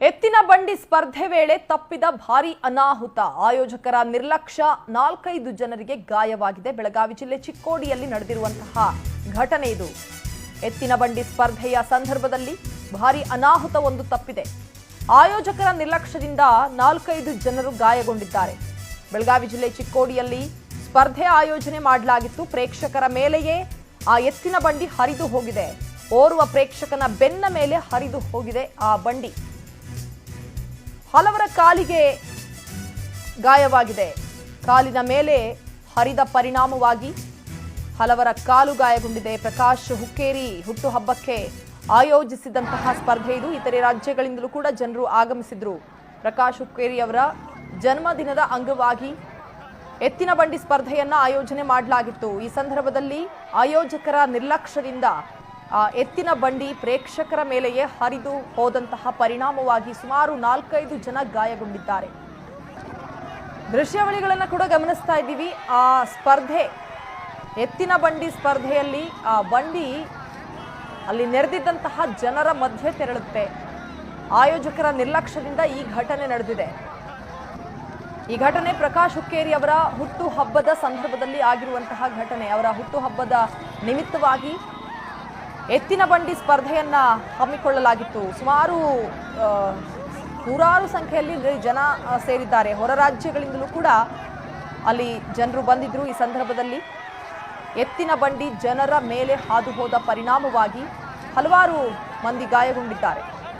ಎತ್ತಿನ ಬಂಡಿ ಸ್ಪರ್ಧೆ ವೇಳೆ ತಪ್ಪಿದ ಭಾರಿ ಅನಾಹುತ. ಆಯೋಜಕರ ನಿರ್ಲಕ್ಷ್ಯ ನಾಲ್ಕೈದು ಜನರಿಗೆ ಗಾಯವಾಗಿದೆ. ಬೆಳಗಾವಿ ಜಿಲ್ಲೆ ಚಿಕ್ಕೋಡಿಯಲ್ಲಿ ನಡೆದಿರುವಂತಹ ಘಟನೆ ಇದು. ಎತ್ತಿನ ಬಂಡಿ ಸ್ಪರ್ಧೆಯ ಸಂದರ್ಭದಲ್ಲಿ ಭಾರಿ ಅನಾಹುತ ಒಂದು ತಪ್ಪಿದೆ. ಆಯೋಜಕರ ನಿರ್ಲಕ್ಷ್ಯದಿಂದ ನಾಲ್ಕೈದು ಜನರು ಗಾಯಗೊಂಡಿದ್ದಾರೆ. ಬೆಳಗಾವಿ ಜಿಲ್ಲೆ ಚಿಕ್ಕೋಡಿಯಲ್ಲಿ ಸ್ಪರ್ಧೆ ಆಯೋಜನೆ ಮಾಡಲಾಗಿತ್ತು. ಪ್ರೇಕ್ಷಕರ ಮೇಲೆಯೇ ಆ ಎತ್ತಿನ ಬಂಡಿ ಹರಿದು ಹೋಗಿದೆ. ಓರ್ವ ಪ್ರೇಕ್ಷಕನ ಬೆನ್ನ ಮೇಲೆ ಹರಿದು ಹೋಗಿದೆ ಆ ಬಂಡಿ. ಹಲವರ ಕಾಲಿಗೆ ಗಾಯವಾಗಿದೆ. ಕಾಲಿನ ಮೇಲೆ ಹರಿದ ಪರಿಣಾಮವಾಗಿ ಹಲವರ ಕಾಲು ಗಾಯಗೊಂಡಿದೆ. ಪ್ರಕಾಶ್ ಹುಕ್ಕೇರಿ ಹುಟ್ಟುಹಬ್ಬಕ್ಕೆ ಆಯೋಜಿಸಿದಂತಹ ಸ್ಪರ್ಧೆ ಇದು. ಇತರೆ ರಾಜ್ಯಗಳಿಂದಲೂ ಕೂಡ ಜನರು ಆಗಮಿಸಿದ್ರು. ಪ್ರಕಾಶ್ ಹುಕ್ಕೇರಿ ಅವರ ಜನ್ಮದಿನದ ಅಂಗವಾಗಿ ಎತ್ತಿನ ಬಂಡಿ ಸ್ಪರ್ಧೆಯನ್ನ ಆಯೋಜನೆ ಮಾಡಲಾಗಿತ್ತು. ಈ ಸಂದರ್ಭದಲ್ಲಿ ಆಯೋಜಕರ ನಿರ್ಲಕ್ಷ್ಯದಿಂದ ಎತ್ತಿನ ಬಂಡಿ ಪ್ರೇಕ್ಷಕರ ಮೇಲೆಯೇ ಹರಿದು ಹೋದಂತಹ ಪರಿಣಾಮವಾಗಿ ಸುಮಾರು ನಾಲ್ಕೈದು ಜನ ಗಾಯಗೊಂಡಿದ್ದಾರೆ. ದೃಶ್ಯಾವಳಿಗಳನ್ನು ಕೂಡ ಗಮನಿಸ್ತಾ ಇದ್ದೀವಿ. ಆ ಸ್ಪರ್ಧೆ, ಎತ್ತಿನ ಬಂಡಿ ಸ್ಪರ್ಧೆಯಲ್ಲಿ ಆ ಬಂಡಿ ಅಲ್ಲಿ ನೆರೆದಿದ್ದಂತಹ ಜನರ ಮಧ್ಯೆ ತೆರಳುತ್ತೆ. ಆಯೋಜಕರ ನಿರ್ಲಕ್ಷ್ಯದಿಂದ ಈ ಘಟನೆ ನಡೆದಿದೆ. ಈ ಘಟನೆ ಪ್ರಕಾಶ್ ಹುಕ್ಕೇರಿ ಅವರ ಹುಟ್ಟು ಹಬ್ಬದ ಸಂದರ್ಭದಲ್ಲಿ ಆಗಿರುವಂತಹ ಘಟನೆ. ಅವರ ಹುಟ್ಟು ಹಬ್ಬದ ನಿಮಿತ್ತವಾಗಿ ಎತ್ತಿನ ಬಂಡಿ ಸ್ಪರ್ಧೆಯನ್ನ ಹಮ್ಮಿಕೊಳ್ಳಲಾಗಿತ್ತು. ಸುಮಾರು ನೂರಾರು ಸಂಖ್ಯೆಯಲ್ಲಿ ಜನ ಸೇರಿದ್ದಾರೆ. ಹೊರ ರಾಜ್ಯಗಳಿಂದಲೂ ಕೂಡ ಅಲ್ಲಿ ಜನರು ಬಂದಿದ್ರು ಈ ಸಂದರ್ಭದಲ್ಲಿ. ಎತ್ತಿನ ಬಂಡಿ ಜನರ ಮೇಲೆ ಹಾದು ಹೋದ ಪರಿಣಾಮವಾಗಿ ಹಲವಾರು ಮಂದಿ ಗಾಯಗೊಂಡಿದ್ದಾರೆ.